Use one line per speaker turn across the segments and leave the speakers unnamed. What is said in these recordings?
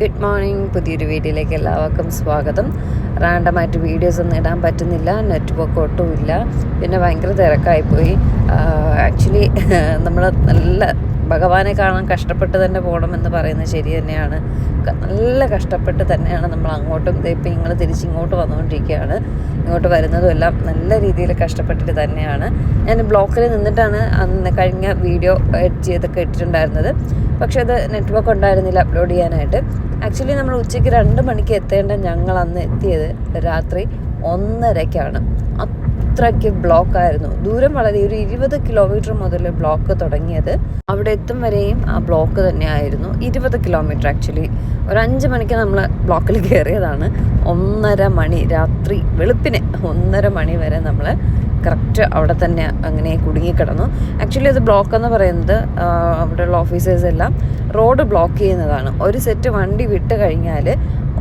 Good morning. പുതിയൊരു വീഡിയോയിലേക്ക് എല്ലാവർക്കും സ്വാഗതം. റാൻഡമായിട്ട് വീഡിയോസ് ഒന്നും ഇടാൻ പറ്റുന്നില്ല നെറ്റ്വർക്ക് ഒട്ടുമില്ല പിന്നെ ഭയങ്കര തിരക്കായിപ്പോയി. ആക്ച്വലി നമ്മൾ നല്ല ഭഗവാനെ കാണാൻ കഷ്ടപ്പെട്ട് തന്നെ പോകണമെന്ന് പറയുന്നത് ശരി തന്നെയാണ്. നല്ല കഷ്ടപ്പെട്ട് തന്നെയാണ് നമ്മൾ അങ്ങോട്ടും ഇപ്പം നിങ്ങൾ തിരിച്ചിങ്ങോട്ട് വന്നുകൊണ്ടിരിക്കുകയാണ്. ഇങ്ങോട്ട് വരുന്നതും എല്ലാം നല്ല രീതിയിൽ കഷ്ടപ്പെട്ടിട്ട് തന്നെയാണ്. ഞാൻ ബ്ലോക്കിൽ നിന്നിട്ടാണ് അന്ന് കഴിഞ്ഞ വീഡിയോ എഡിറ്റ് ചെയ്തൊക്കെ ഇട്ടിട്ടുണ്ടായിരുന്നത്. പക്ഷേ അത് നെറ്റ്വർക്ക് ഉണ്ടായിരുന്നില്ല അപ്ലോഡ് ചെയ്യാനായിട്ട്. ആക്ച്വലി നമ്മൾ ഉച്ചയ്ക്ക് രണ്ട് മണിക്ക് എത്തേണ്ട ഞങ്ങൾ അന്ന് എത്തിയത് രാത്രി ഒന്നരയ്ക്കാണ്. അത്രയ്ക്ക് ബ്ലോക്കായിരുന്നു. ദൂരം വളരെ ഒരു ഇരുപത് കിലോമീറ്റർ മുതൽ ബ്ലോക്ക് തുടങ്ങിയത്. അവിടെ എത്തും വരെയും ആ ബ്ലോക്ക് തന്നെയായിരുന്നു. ഇരുപത് കിലോമീറ്റർ ആക്ച്വലി. ഒരു അഞ്ച് മണിക്ക് നമ്മൾ ബ്ലോക്കിൽ കയറിയതാണ് ഒന്നര മണി രാത്രി വെളുപ്പിന് ഒന്നര മണി വരെ നമ്മൾ കറക്റ്റ് അവിടെ തന്നെ അങ്ങനെ കുടുങ്ങിക്കിടന്നു. ആക്ച്വലി അത് ബ്ലോക്ക് എന്ന് പറയുന്നത് അവിടെയുള്ള ഓഫീസേഴ്സ് എല്ലാം റോഡ് ബ്ലോക്ക് ചെയ്യുന്നതാണ്. ഒരു സെറ്റ് വണ്ടി വിട്ട് കഴിഞ്ഞാൽ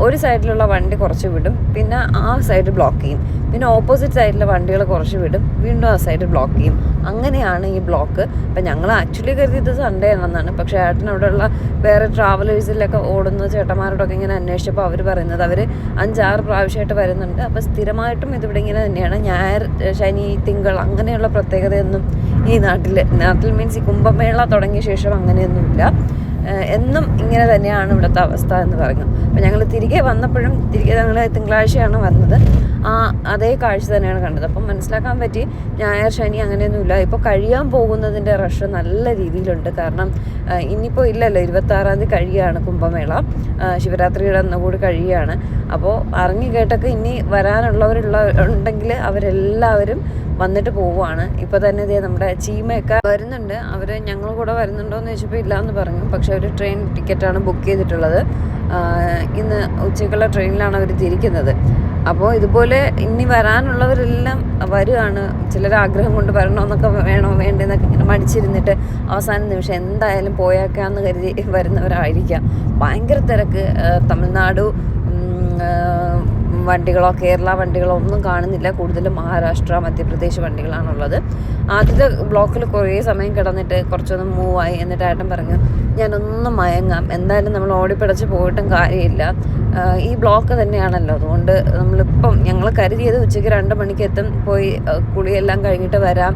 ഒരു സൈഡിലുള്ള വണ്ടി കുറച്ച് വിടും. പിന്നെ ആ സൈഡ് ബ്ലോക്ക് ചെയ്യും. പിന്നെ ഓപ്പോസിറ്റ് സൈഡിലെ വണ്ടികൾ കുറച്ച് വിടും. വീണ്ടും ആ സൈഡ് ബ്ലോക്ക് ചെയ്യും. അങ്ങനെയാണ് ഈ ബ്ലോക്ക് അപ്പം ഞങ്ങൾ ആക്ച്വലി കരുതിയത് സൺഡേ ആണെന്നാണ്. പക്ഷേ ഏട്ടൻ അവിടെയുള്ള വേറെ ട്രാവലേഴ്സിലൊക്കെ ഓടുന്ന ചേട്ടന്മാരോടൊക്കെ ഇങ്ങനെ അന്വേഷിച്ചപ്പോൾ അവർ പറയുന്നത് അവർ അഞ്ചാറ് പ്രാവശ്യമായിട്ട് വരുന്നുണ്ട്. അപ്പോൾ സ്ഥിരമായിട്ടും ഇതിവിടെ ഇങ്ങനെ തന്നെയാണ്. ഞായർ ശനി തിങ്കൾ അങ്ങനെയുള്ള പ്രത്യേകതയൊന്നും ഈ നാട്ടിൽ നാട്ടിൽ മീൻസ് ഈ കുംഭമേള തുടങ്ങിയ ശേഷം അങ്ങനെയൊന്നുമില്ല. എന്നും ഇങ്ങനെ തന്നെയാണ് ഇവിടുത്തെ അവസ്ഥ എന്ന് പറഞ്ഞു അപ്പം ഞങ്ങൾ തിരികെ വന്നപ്പോഴും തിരികെ ഞങ്ങൾ തിങ്കളാഴ്ചയാണ് വന്നത്. ആ അതേ കാഴ്ച തന്നെയാണ് കണ്ടത്. അപ്പം മനസ്സിലാക്കാൻ പറ്റി ഞായർ ശനി അങ്ങനെയൊന്നുമില്ല. ഇപ്പോൾ കഴിയാൻ പോകുന്നതിന്റെ റഷ് നല്ല രീതിയിലുണ്ട്. കാരണം ഇനിയിപ്പോൾ ഇല്ലല്ലോ. ഇരുപത്താറാം തീയതി കഴിയാണ് കുംഭമേള. ശിവരാത്രിയുടെ അന്ന് കൂടി കഴിയുകയാണ്. അപ്പോൾ അറിഞ്ഞു കേട്ടൊക്കെ ഇനി വരാനുള്ളവരുള്ള ഉണ്ടെങ്കിൽ അവരെല്ലാവരും വന്നിട്ട് പോവുകയാണ് ഇപ്പോൾ തന്നെ ഇതേ നമ്മുടെ ചീമയൊക്കെ വരുന്നുണ്ട്. അവർ ഞങ്ങൾ കൂടെ വരുന്നുണ്ടോ എന്ന് ചോദിച്ചപ്പോൾ ഇല്ല എന്ന് പറഞ്ഞു. പക്ഷേ അവർ ട്രെയിൻ ടിക്കറ്റാണ് ബുക്ക് ചെയ്തിട്ടുള്ളത്. ഇന്ന് ഉച്ചയ്ക്കുള്ള ട്രെയിനിലാണ് അവർ തിരിക്കുന്നത്. അപ്പോൾ ഇതുപോലെ ഇനി വരാനുള്ളവരെല്ലാം വരുവാണ്. ചിലർ ആഗ്രഹം കൊണ്ട് വരണമെന്നൊക്കെ വേണോ വേണ്ടെന്നൊക്കെ ഇങ്ങനെ മടിച്ചിരുന്നിട്ട് അവസാന നിമിഷം എന്തായാലും പോയേക്കാന്ന് കരുതി വരുന്നവരായിരിക്കാം. ഭയങ്കര തിരക്ക്. തമിഴ്നാടു വണ്ടികളോ കേരള വണ്ടികളോ ഒന്നും കാണുന്നില്ല. കൂടുതലും മഹാരാഷ്ട്ര മധ്യപ്രദേശ് വണ്ടികളാണുള്ളത്. ആദ്യത്തെ ബ്ലോക്കിൽ കുറേ സമയം കിടന്നിട്ട് കുറച്ചൊന്ന് മൂവായി എന്നിട്ട് ഏട്ടൻ പറഞ്ഞു ഞാനൊന്ന് മയങ്ങാം. എന്തായാലും നമ്മൾ ഓടിപ്പിടച്ച് പോയിട്ടും കാര്യമില്ല. ഈ ബ്ലോക്ക് തന്നെയാണല്ലോ. അതുകൊണ്ട് നമ്മളിപ്പം ഞങ്ങൾ കരുതിയത് ഉച്ചയ്ക്ക് രണ്ട് മണിക്ക് എത്തും പോയി കുളിയെല്ലാം കഴിഞ്ഞിട്ട് വരാം.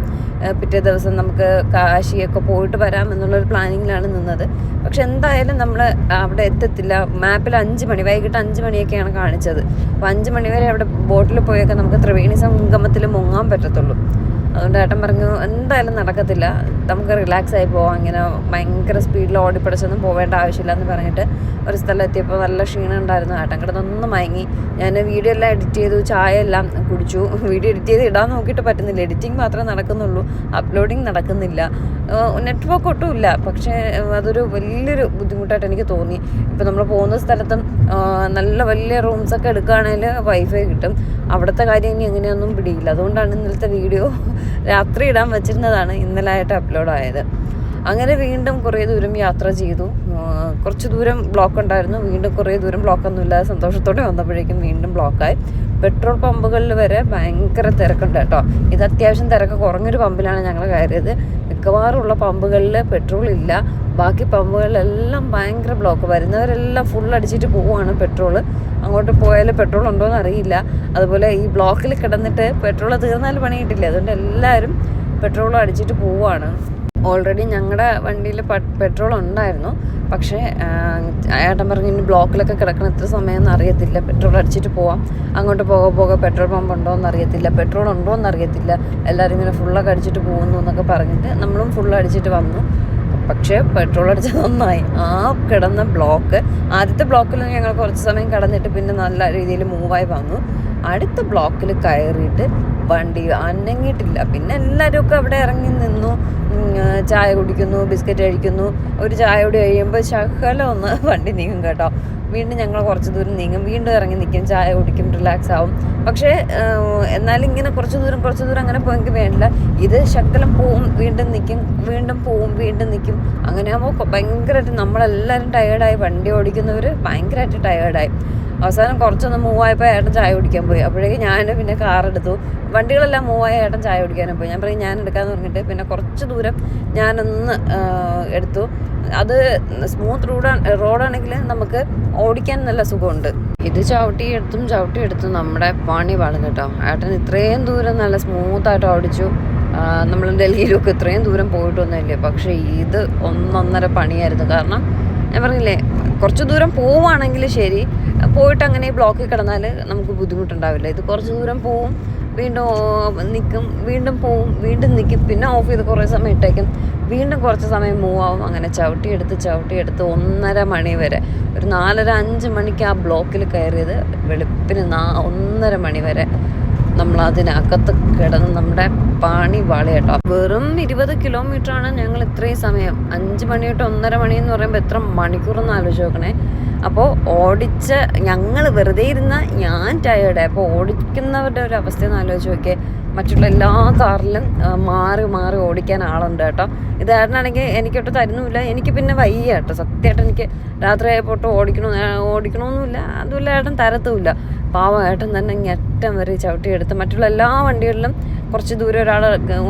പിറ്റേ ദിവസം നമുക്ക് കാശിയൊക്കെ പോയിട്ട് വരാം എന്നുള്ളൊരു പ്ലാനിങ്ങിലാണ് നിന്നത്. പക്ഷെ എന്തായാലും നമ്മൾ അവിടെ എത്തത്തില്ല. മാപ്പിൽ അഞ്ച് മണി വൈകിട്ട് അഞ്ച് മണിയൊക്കെയാണ് കാണിച്ചത്. അപ്പോൾ അഞ്ച് മണി വരെ അവിടെ ബോട്ടിൽ പോയൊക്കെ നമുക്ക് ത്രിവേണി സംഗമത്തിൽ മുങ്ങാൻ പറ്റത്തുള്ളൂ. അതുകൊണ്ട് ഏട്ടൻ പറഞ്ഞു എന്തായാലും നടക്കത്തില്ല. നമുക്ക് റിലാക്സ് ആയി പോവാം. ഇങ്ങനെ ഭയങ്കര സ്പീഡിൽ ഓടിപ്പിടിച്ചൊന്നും പോവേണ്ട ആവശ്യമില്ല എന്ന് പറഞ്ഞിട്ട് ഒരു സ്ഥലം എത്തിയപ്പോൾ നല്ല ക്ഷീണം ഉണ്ടായിരുന്നു. ഏട്ടൻ കിടന്നൊന്നും മയങ്ങി. ഞാൻ വീഡിയോ എല്ലാം എഡിറ്റ് ചെയ്തു ചായ എല്ലാം കുടിച്ചു. വീഡിയോ എഡിറ്റ് ചെയ്ത് ഇടാൻ നോക്കിയിട്ട് പറ്റുന്നില്ല. എഡിറ്റിംഗ് മാത്രമേ നടക്കുന്നുള്ളൂ. അപ്ലോഡിങ് നടക്കുന്നില്ല. നെറ്റ്വർക്ക് ഒട്ടുമില്ല പക്ഷേ അതൊരു വലിയൊരു ബുദ്ധിമുട്ടായിട്ട് എനിക്ക് തോന്നി. ഇപ്പോൾ നമ്മൾ പോകുന്ന സ്ഥലത്തും നല്ല വലിയ റൂംസൊക്കെ എടുക്കുകയാണെങ്കിൽ വൈഫൈ കിട്ടും. അവിടുത്തെ കാര്യം ഇനി എങ്ങനെയൊന്നും പിടിയില്ല. അതുകൊണ്ടാണ് ഇന്നലത്തെ വീഡിയോ രാത്രി ഇടാൻ വെച്ചിരുന്നതാണ് ഇന്നലായിട്ട് അപ്ലോഡ് ആയത്. അങ്ങനെ വീണ്ടും കുറേ ദൂരം യാത്ര ചെയ്തു. കുറച്ച് ദൂരം ബ്ലോക്ക് ഉണ്ടായിരുന്നു. വീണ്ടും കുറേ ദൂരം ബ്ലോക്കൊന്നുമില്ലാതെ സന്തോഷത്തോടെ വന്നപ്പോഴേക്കും വീണ്ടും ബ്ലോക്കായി പെട്രോൾ പമ്പുകളിൽ വരെ ഭയങ്കര തിരക്കുണ്ട് കേട്ടോ. ഇത് അത്യാവശ്യം തിരക്ക് കുറഞ്ഞൊരു പമ്പിലാണ് ഞങ്ങൾ കയറിയത്. മിക്കവാറും ഉള്ള പമ്പുകളിൽ പെട്രോൾ ഇല്ല. ബാക്കി പമ്പുകളിലെല്ലാം ഭയങ്കര ബ്ലോക്ക്. വരുന്നവരെല്ലാം ഫുൾ അടിച്ചിട്ട് പോവുകയാണ് പെട്രോൾ. അങ്ങോട്ട് പോയാൽ പെട്രോൾ ഉണ്ടോ എന്ന് അറിയില്ല. അതുപോലെ ഈ ബ്ലോക്കിൽ കിടന്നിട്ട് പെട്രോൾ തീർന്നാൽ പണി കിട്ടില്ല. അതുകൊണ്ട് എല്ലാവരും പെട്രോൾ അടിച്ചിട്ട് പോവുകയാണ്. ഓൾറെഡി ഞങ്ങളുടെ വണ്ടിയിൽ പെട്രോൾ ഉണ്ടായിരുന്നു. പക്ഷേ ഏട്ടൻ പറഞ്ഞു ഇനി ബ്ലോക്കിലൊക്കെ കിടക്കണം എത്ര സമയമെന്ന് അറിയത്തില്ല. പെട്രോൾ അടിച്ചിട്ട് പോവാം. അങ്ങോട്ട് പോകെ പോകെ. പെട്രോൾ പമ്പ് ഉണ്ടോ എന്നറിയത്തില്ല പെട്രോൾ ഉണ്ടോ എന്നറിയത്തില്ല എല്ലാവരും ഇങ്ങനെ ഫുള്ളൊക്കെ അടിച്ചിട്ട് പോകുന്നു എന്നൊക്കെ പറഞ്ഞിട്ട് നമ്മളും ഫുൾ അടിച്ചിട്ട് വന്നു. പക്ഷേ പെട്രോൾ അടിച്ചത് നന്നായി. ആ കിടന്ന ബ്ലോക്ക് ആദ്യത്തെ ബ്ലോക്കിൽ ഞങ്ങൾ കുറച്ച് സമയം കിടന്നിട്ട് പിന്നെ നല്ല രീതിയിൽ മൂവായി വന്നു. അടുത്ത ബ്ലോക്കിൽ കയറിയിട്ട് വണ്ടി അനങ്ങിയിട്ടില്ല. പിന്നെ എല്ലാവരും ഒക്കെ അവിടെ ഇറങ്ങി നിന്നു. ചായ കുടിക്കുന്നു ബിസ്ക്കറ്റ് കഴിക്കുന്നു. ഒരു ചായ കൂടി കഴിയുമ്പോൾ ശകലം ഒന്ന് വണ്ടി നീങ്ങും കേട്ടോ. വീണ്ടും ഞങ്ങൾ കുറച്ച് ദൂരം നീങ്ങും. വീണ്ടും ഇറങ്ങി നിൽക്കും ചായ കുടിക്കും റിലാക്സ് ആവും. പക്ഷേ എന്നാലും ഇങ്ങനെ കുറച്ച് ദൂരം കുറച്ച് ദൂരം അങ്ങനെ പോയെങ്കിൽ വേണ്ടില്ല. ഇത് ശകലം പോവും വീണ്ടും നിൽക്കും വീണ്ടും പോവും വീണ്ടും നിൽക്കും അങ്ങനെ ആകുമ്പോൾ ഭയങ്കരമായിട്ട് നമ്മളെല്ലാവരും ടയേർഡായി വണ്ടി ഓടിക്കുന്നവർ ഭയങ്കരമായിട്ട് ടയേർഡായി അവസാനം കുറച്ചൊന്ന് മൂവായപ്പോൾ ഏട്ടൻ ചായ കുടിക്കാൻ പോയി. അപ്പോഴേക്കും ഞാൻ പിന്നെ കാർ എടുത്തു. വണ്ടികളെല്ലാം മൂവായ ഏട്ടൻ ചായ കുടിക്കാനും പോയി. ഞാൻ പറയും ഞാൻ എടുക്കാമെന്ന് പറഞ്ഞിട്ട് പിന്നെ കുറച്ച് ദൂരം ഞാനൊന്ന് എടുത്തു. അത് സ്മൂത്ത് റോഡ് റോഡാണെങ്കിൽ നമുക്ക് ഓടിക്കാൻ നല്ല സുഖമുണ്ട്. ഇത് ചവിട്ടി എടുത്തും ചവിട്ടി എടുത്തും നമ്മുടെ പണി പാടും കേട്ടോ. ഏട്ടൻ ഇത്രയും ദൂരം നല്ല സ്മൂത്തായിട്ട് ഓടിച്ചു. നമ്മൾ ഡൽഹിയിലൊക്കെ ഇത്രയും ദൂരം പോയിട്ടൊന്നുമില്ല. പക്ഷേ ഇത് ഒന്നൊന്നര പണിയായിരുന്നു. കാരണം ഞാൻ പറഞ്ഞില്ലേ കുറച്ച് ദൂരം പോവുകയാണെങ്കിൽ ശരി പോയിട്ട് അങ്ങനെ ബ്ലോക്കിൽ കിടന്നാൽ നമുക്ക് ബുദ്ധിമുട്ടുണ്ടാവില്ല. ഇത് കുറച്ച് ദൂരം പോവും വീണ്ടും നിൽക്കും വീണ്ടും പോവും വീണ്ടും നിൽക്കും പിന്നെ ഓഫ് ചെയ്ത് കുറേ സമയം ഇട്ടേക്കും. വീണ്ടും കുറച്ച് സമയം മൂവ് ആവും. അങ്ങനെ ചവിട്ടിയെടുത്ത് ചവിട്ടിയെടുത്ത് ഒന്നര മണി വരെ. ഒരു നാലര അഞ്ച് മണിക്ക് ആ ബ്ലോക്കിൽ കയറിയത് വെളുപ്പിന് നാ ഒന്നര മണി വരെ. നമ്മൾ അതിനകത്ത് കിടന്ന് നമ്മുടെ പാണി വാളി കേട്ടോ വെറും ഇരുപത് കിലോമീറ്റർ ആണ് ഞങ്ങൾ ഇത്രയും സമയം. അഞ്ച് മണി തൊട്ട് ഒന്നര മണി എന്ന് പറയുമ്പോൾ എത്ര മണിക്കൂറെന്ന് ആലോചിച്ച് നോക്കണേ. അപ്പോൾ ഓടിച്ച ഞങ്ങൾ വെറുതെ ഇരുന്ന ഞാൻ ടയേർഡ് അപ്പോൾ ഓടിക്കുന്നവരുടെ ഒരു അവസ്ഥ എന്ന് ആലോചിച്ച് നോക്കിയേ. മറ്റുള്ള എല്ലാ കാറിലും മാറി മാറി ഓടിക്കാൻ ആളുണ്ട് കേട്ടോ. ഇത് എനിക്ക് എനിക്കൊട്ട് തരുന്നുമില്ല. എനിക്ക് പിന്നെ വയ്യ കേട്ടോ. സത്യമായിട്ട് എനിക്ക് രാത്രി ആയപ്പോട്ട് ഓടിക്കണോ ഓടിക്കണമെന്നില്ല അതുമില്ല ഏട്ടൻ തരത്തുമില്ല. പാവം ഏട്ടൻ തന്നെ ഞെറ്റം വരെ ചവിട്ടിയെടുത്ത് മറ്റുള്ള എല്ലാ വണ്ടികളിലും കുറച്ച് ദൂരം ഒരാൾ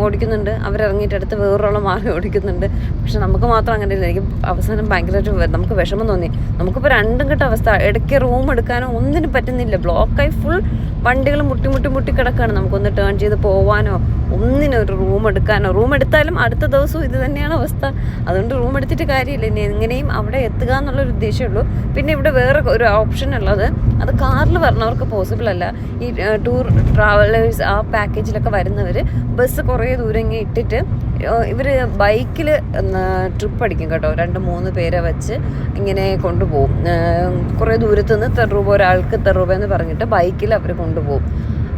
ഓടിക്കുന്നുണ്ട്. അവരിറങ്ങിയിട്ട് അടുത്ത് വേറൊരാൾ മാറി ഓടിക്കുന്നുണ്ട്. പക്ഷെ നമുക്ക് മാത്രം അങ്ങനെ ഇല്ല എനിക്ക് അവസാനം ഭയങ്കരമായിട്ട് നമുക്ക് വിഷമം തോന്നി. നമുക്കിപ്പോൾ രണ്ടും കിട്ട അവസ്ഥ. ഇടയ്ക്ക് റൂം എടുക്കാനോ ഒന്നിനും പറ്റുന്നില്ല. ബ്ലോക്കായി ഫുൾ വണ്ടികൾ മുട്ടി മുട്ടി മുട്ടി കിടക്കുകയാണ് നമുക്കൊന്ന് ടേൺ ചെയ്ത് പോവാനോ ഒന്നിനും ഒരു റൂം എടുക്കാനോ. റൂം എടുത്താലും അടുത്ത ദിവസവും ഇത് തന്നെയാണ് അവസ്ഥ. അതുകൊണ്ട് റൂം എടുത്തിട്ട് കാര്യമില്ല. ഇനി എങ്ങനെയും അവിടെ എത്തുക എന്നുള്ളൊരു ഉദ്ദേശമേ ഉള്ളൂ. പിന്നെ ഇവിടെ വേറെ ഒരു ഓപ്ഷൻ ഉള്ളത്. അത് കാറിൽ വരണവർക്ക് പോസിബിൾ അല്ല. ഈ ടൂർ ട്രാവലേഴ്സ് ആ പാക്കേജിലൊക്കെ വരുന്നവർ ബസ് കുറേ ദൂരം ഇട്ടിട്ട് ഇവർ ബൈക്കിൽ ട്രിപ്പ് അടിക്കും കേട്ടോ. രണ്ട് മൂന്ന് പേരെ വെച്ച് ഇങ്ങനെ കൊണ്ടുപോകും. കുറേ ദൂരത്ത് നിന്ന് ഇത്ര രൂപ ഒരാൾക്ക് രൂപ എന്ന് പറഞ്ഞിട്ട് ബൈക്കിൽ അവർ കൊണ്ടുപോകും.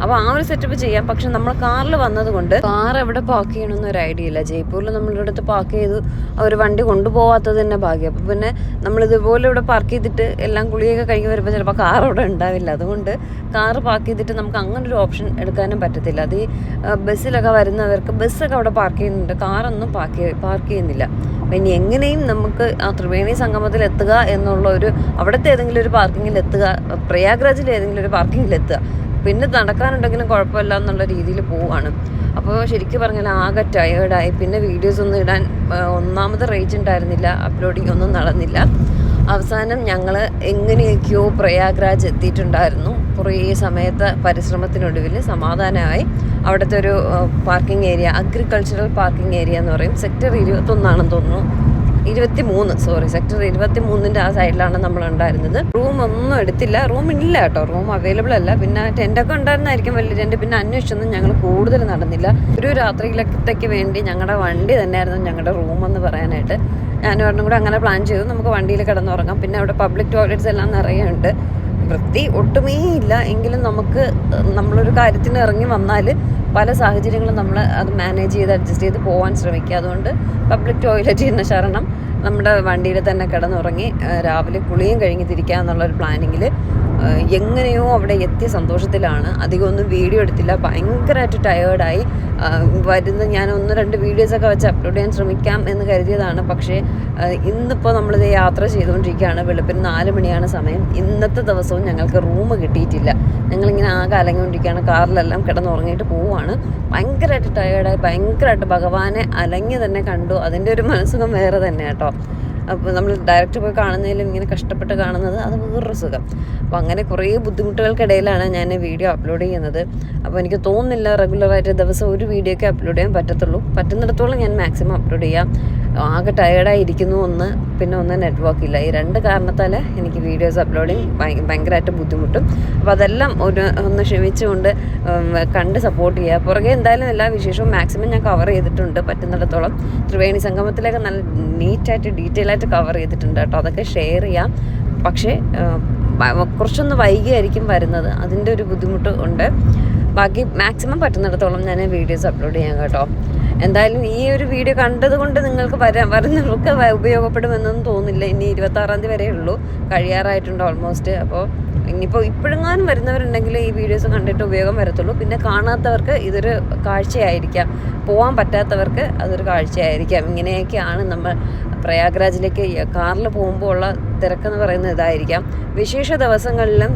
അപ്പോൾ ആ ഒരു സെറ്റപ്പ് ചെയ്യാം. പക്ഷെ നമ്മൾ കാറിൽ വന്നതുകൊണ്ട് കാർ എവിടെ പാർക്ക് ചെയ്യണമെന്ന് ഒരു ഐഡിയ ഇല്ല. ജയ്പൂരിൽ നമ്മളുടെ അടുത്ത് പാർക്ക് ചെയ്ത് അവർ വണ്ടി കൊണ്ടുപോകാത്തത് തന്നെ ഭാഗ്യം. അപ്പോൾ പിന്നെ നമ്മൾ ഇതുപോലെ ഇവിടെ പാർക്ക് ചെയ്തിട്ട് എല്ലാം കുളിയൊക്കെ കഴിഞ്ഞ് വരുമ്പോൾ ചിലപ്പോൾ കാർ അവിടെ ഉണ്ടാവില്ല. അതുകൊണ്ട് കാർ പാർക്ക് ചെയ്തിട്ട് നമുക്ക് അങ്ങനെ ഒരു ഓപ്ഷൻ എടുക്കാനും പറ്റത്തില്ല. അത് ഈ ബസ്സിലൊക്കെ വരുന്നവർക്ക് ബസ്സൊക്കെ അവിടെ പാർക്ക് ചെയ്യുന്നുണ്ട്. കാറൊന്നും പാർക്ക് പാർക്ക് ചെയ്യുന്നില്ല. അപ്പം ഇനി എങ്ങനെയും നമുക്ക് ആ ത്രിവേണി സംഗമത്തിൽ എത്തുക എന്നുള്ള ഒരു അവിടുത്തെ ഏതെങ്കിലും ഒരു പാർക്കിങ്ങിൽ എത്തുക പ്രയാഗ്രാജിൽ ഏതെങ്കിലും ഒരു പാർക്കിങ്ങിൽ എത്തുക. പിന്നെ നടക്കാനുണ്ടെങ്കിലും കുഴപ്പമില്ല എന്നുള്ള രീതിയിൽ പോവാണ്. അപ്പോൾ ശരിക്കും പറഞ്ഞാൽ ആകെ ടയേർഡായി പിന്നെ വീഡിയോസ് ഒന്നും ഇടാൻ ഒന്നാമത് റേഞ്ച് ഉണ്ടായിരുന്നില്ല. അപ്ലോഡിങ് ഒന്നും നടന്നില്ല. അവസാനം ഞങ്ങൾ എങ്ങനെയൊക്കെയോ പ്രയാഗ്രാജ് എത്തിയിട്ടുണ്ടായിരുന്നു. കുറേ സമയത്ത് പരിശ്രമത്തിനൊടുവിൽ സമാധാനമായി. അവിടുത്തെ ഒരു parking area agricultural parking area എന്ന് പറയും. സെക്ടർ ഇരുപത്തൊന്നാണെന്ന് തോന്നുന്നു. ഇരുപത്തി മൂന്ന് സോറി സെക്ടർ ഇരുപത്തി മൂന്നിന്റെ ആ സൈഡിലാണ് നമ്മൾ ഉണ്ടായിരുന്നത് റൂം ഒന്നും എടുത്തില്ല. റൂം ഇല്ല കേട്ടോ. റൂം അവൈലബിൾ അല്ല. പിന്നെ ടെന്റൊക്കെ ഉണ്ടായിരുന്നായിരിക്കും വലിയ ടെന്റ് പിന്നെ അന്വേഷിച്ചൊന്നും ഞങ്ങൾ കൂടുതൽ നടന്നില്ല. ഒരു രാത്രിയിലത്തേക്ക് വേണ്ടി ഞങ്ങളുടെ വണ്ടി തന്നെയായിരുന്നു ഞങ്ങളുടെ റൂം എന്ന് പറയാനായിട്ട്. ഞാൻ ഒരെണ്ണം കൂടെ അങ്ങനെ പ്ലാൻ ചെയ്തു. നമുക്ക് വണ്ടിയിൽ കിടന്നുറങ്ങാം. പിന്നെ അവിടെ പബ്ലിക് ടോയ്ലറ്റ്സ് എല്ലാം നിറയെ ഉണ്ട്. വൃത്തി ഒട്ടുമേ ഇല്ല. എങ്കിലും നമുക്ക് നമ്മളൊരു കാര്യത്തിന് ഇറങ്ങി വന്നാൽ പല സാഹചര്യങ്ങളും നമ്മൾ അത് മാനേജ് ചെയ്ത് അഡ്ജസ്റ്റ് ചെയ്ത് പോകാൻ ശ്രമിക്കുക. അതുകൊണ്ട് പബ്ലിക് ടോയ്ലറ്റ് എന്ന ശരണം നമ്മുടെ വണ്ടിയിൽ തന്നെ കിടന്നുറങ്ങി രാവിലെ കുളിയും കഴിഞ്ഞ് തിരിക്കുക എന്നുള്ളൊരു പ്ലാനിങ്ങിൽ എങ്ങനെയോ അവിടെ എത്തിയ സന്തോഷത്തിലാണ്. അധികം ഒന്നും വീഡിയോ എടുത്തില്ല. ഭയങ്കരമായിട്ട് ടയേർഡായി വരുന്ന ഞാൻ ഒന്ന് രണ്ട് വീഡിയോസൊക്കെ വെച്ച് അപ്ലോഡ് ചെയ്യാൻ ശ്രമിക്കാം എന്ന് കരുതിയതാണ്. പക്ഷേ ഇന്നിപ്പോൾ നമ്മളിത് യാത്ര ചെയ്തുകൊണ്ടിരിക്കുകയാണ്. വെളുപ്പിന് നാല് മണിയാണ് സമയം. ഇന്നത്തെ ദിവസവും ഞങ്ങൾക്ക് റൂം കിട്ടിയിട്ടില്ല. ഞങ്ങളിങ്ങനെ ആകെ അലങ്ങിക്കൊണ്ടിരിക്കുകയാണ് കാറിലെല്ലാം കിടന്നുറങ്ങിയിട്ട് പോവുകയാണ്. ഭയങ്കരമായിട്ട് ടയേർഡായി ഭയങ്കരമായിട്ട് ഭഗവാനെ അലങ്ങി തന്നെ കണ്ടു. അതിന്റെ ഒരു മനസ്സുഖം വേറെ തന്നെ കേട്ടോ അപ്പോൾ നമ്മൾ ഡയറക്റ്റ് പോയി കാണുന്നതിലും ഇങ്ങനെ കഷ്ടപ്പെട്ട് കാണുന്നത് അത് വേറൊരു സുഖം. അപ്പോൾ അങ്ങനെ കുറേ ബുദ്ധിമുട്ടുകൾക്കിടയിലാണ് ഞാൻ വീഡിയോ അപ്ലോഡ് ചെയ്യുന്നത്. അപ്പോൾ എനിക്ക് തോന്നുന്നില്ല റെഗുലറായിട്ട് ദിവസം ഒരു വീഡിയോ ഒക്കെ അപ്ലോഡ് ചെയ്യാൻ പറ്റത്തുള്ളൂ. പറ്റുന്നിടത്തോളം ഞാൻ മാക്സിമം അപ്ലോഡ് ചെയ്യാം. ആകെ ടയേർഡായി ഇരിക്കുന്നു ഒന്ന് പിന്നെ ഒന്ന് നെറ്റ്വർക്ക് ഇല്ല. ഈ രണ്ട് കാരണത്താൽ എനിക്ക് വീഡിയോസ് അപ്ലോഡിങ് ഭയങ്കരമായിട്ട് ബുദ്ധിമുട്ടും. അപ്പോൾ അതെല്ലാം ഒരു ഒന്ന് ക്ഷമിച്ചുകൊണ്ട് കണ്ട് സപ്പോർട്ട് ചെയ്യുക പുറകെ എന്തായാലും എല്ലാ വിശേഷവും മാക്സിമം ഞാൻ കവർ ചെയ്തിട്ടുണ്ട് പറ്റുന്നിടത്തോളം. ത്രിവേണി സംഗമത്തിലൊക്കെ നല്ല നീറ്റായിട്ട് ഡീറ്റെയിൽ ആയിട്ട് കവർ ചെയ്തിട്ടുണ്ട് കേട്ടോ. അതൊക്കെ ഷെയർ ചെയ്യാം. പക്ഷേ കുറച്ചൊന്ന് വൈകിയായിരിക്കും വരുന്നത്. അതിന്റെ ഒരു ബുദ്ധിമുട്ട് ഉണ്ട്. ബാക്കി മാക്സിമം പറ്റുന്നിടത്തോളം ഞാൻ വീഡിയോസ് അപ്ലോഡ് ചെയ്യാം കേട്ടോ. എന്തായാലും ഈ ഒരു വീഡിയോ കണ്ടതുകൊണ്ട് നിങ്ങൾക്ക് വരാൻ വരുന്നവർക്ക് ഉപയോഗപ്പെടുമെന്നൊന്നും തോന്നില്ല ഇനി ഇരുപത്താറാം തീയതി വരെ ഉള്ളൂ കഴിയാറായിട്ടുണ്ട് ഓൾമോസ്റ്റ് അപ്പോൾ ഇനിയിപ്പോൾ ഇപ്പോഴെങ്ങാനും വരുന്നവരുണ്ടെങ്കിൽ ഈ വീഡിയോസ് കണ്ടിട്ട് ഉപയോഗം വരത്തുള്ളൂ. പിന്നെ കാണാത്തവർക്ക് ഇതൊരു കാഴ്ചയായിരിക്കാം. പോകാൻ പറ്റാത്തവർക്ക് അതൊരു കാഴ്ചയായിരിക്കാം. ഇങ്ങനെയൊക്കെയാണ് നമ്മൾ പ്രയാഗ്രാജിലേക്ക് കാറിൽ പോകുമ്പോൾ ഉള്ള തിരക്കെന്ന് പറയുന്നത് ഇതായിരിക്കാം. വിശേഷ ദിവസങ്ങളിലും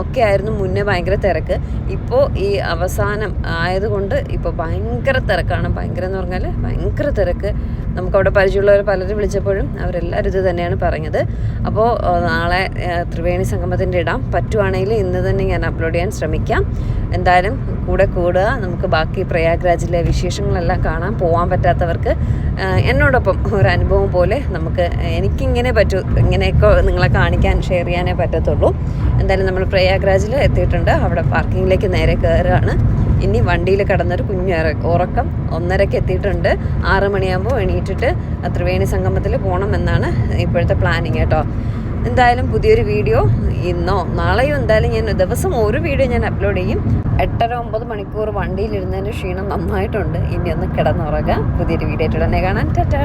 ഒക്കെ ആയിരുന്നു മുന്നേ ഭയങ്കര തിരക്ക്. ഇപ്പോൾ ഈ അവസാനം ആയതുകൊണ്ട് ഇപ്പോൾ ഭയങ്കര തിരക്കാണ്. ഭയങ്കര എന്ന് പറഞ്ഞാൽ ഭയങ്കര തിരക്ക്. നമുക്കവിടെ പരിചയമുള്ളവർ പലരും വിളിച്ചപ്പോഴും അവരെല്ലാവരും ഇത് തന്നെയാണ് പറഞ്ഞത്. അപ്പോൾ നാളെ ത്രിവേണി സംഗമത്തിന്റെ ഇടാം പറ്റുവാണെങ്കിൽ ഇന്ന് തന്നെ ഞാൻ അപ്ലോഡ് ചെയ്യാൻ ശ്രമിക്കാം. എന്തായാലും കൂടെ കൂടുക. നമുക്ക് ബാക്കി പ്രയാഗ്രാജിലെ വിശേഷങ്ങളെല്ലാം കാണാൻ പോകാൻ പറ്റാത്തവർക്ക് എന്നോടൊപ്പം ഒരു അനുഭവം പോലെ നമുക്ക് എനിക്കിങ്ങനെ പറ്റൂ ഇങ്ങനെയൊക്കെ നിങ്ങളെ കാണിക്കാൻ ഷെയർ ചെയ്യാനേ പറ്റത്തുള്ളൂ. എന്തായാലും നമ്മൾ പ്രയാഗ്രാജിൽ എത്തിയിട്ടുണ്ട്. അവിടെ പാർക്കിങ്ങിലേക്ക് നേരെ കയറുകയാണ്. ഇനി വണ്ടിയിൽ കടന്നൊരു കുഞ്ഞു ഉറക്കം ഒന്നരയ്ക്ക് എത്തിയിട്ടുണ്ട്. ആറ് മണിയാകുമ്പോൾ എണീറ്റിട്ട് ത്രിവേണി സംഗമത്തിൽ പോകണം എന്നാണ് ഇപ്പോഴത്തെ പ്ലാനിങ് കേട്ടോ. എന്തായാലും പുതിയൊരു വീഡിയോ ഇന്നോ നാളെയോ എന്തായാലും ഞാൻ ദിവസം ഒരു വീഡിയോ ഞാൻ അപ്ലോഡ് ചെയ്യും. എട്ടര ഒമ്പത് മണിക്കൂർ വണ്ടിയിലിരുന്നതിന്റെ ക്ഷീണം നന്നായിട്ടുണ്ട്. ഇനി ഒന്ന് കിടന്നുറങ്ങാം. പുതിയൊരു വീഡിയോ ആയിട്ട് ഉടനെ കാണാൻ ടാറ്റാ!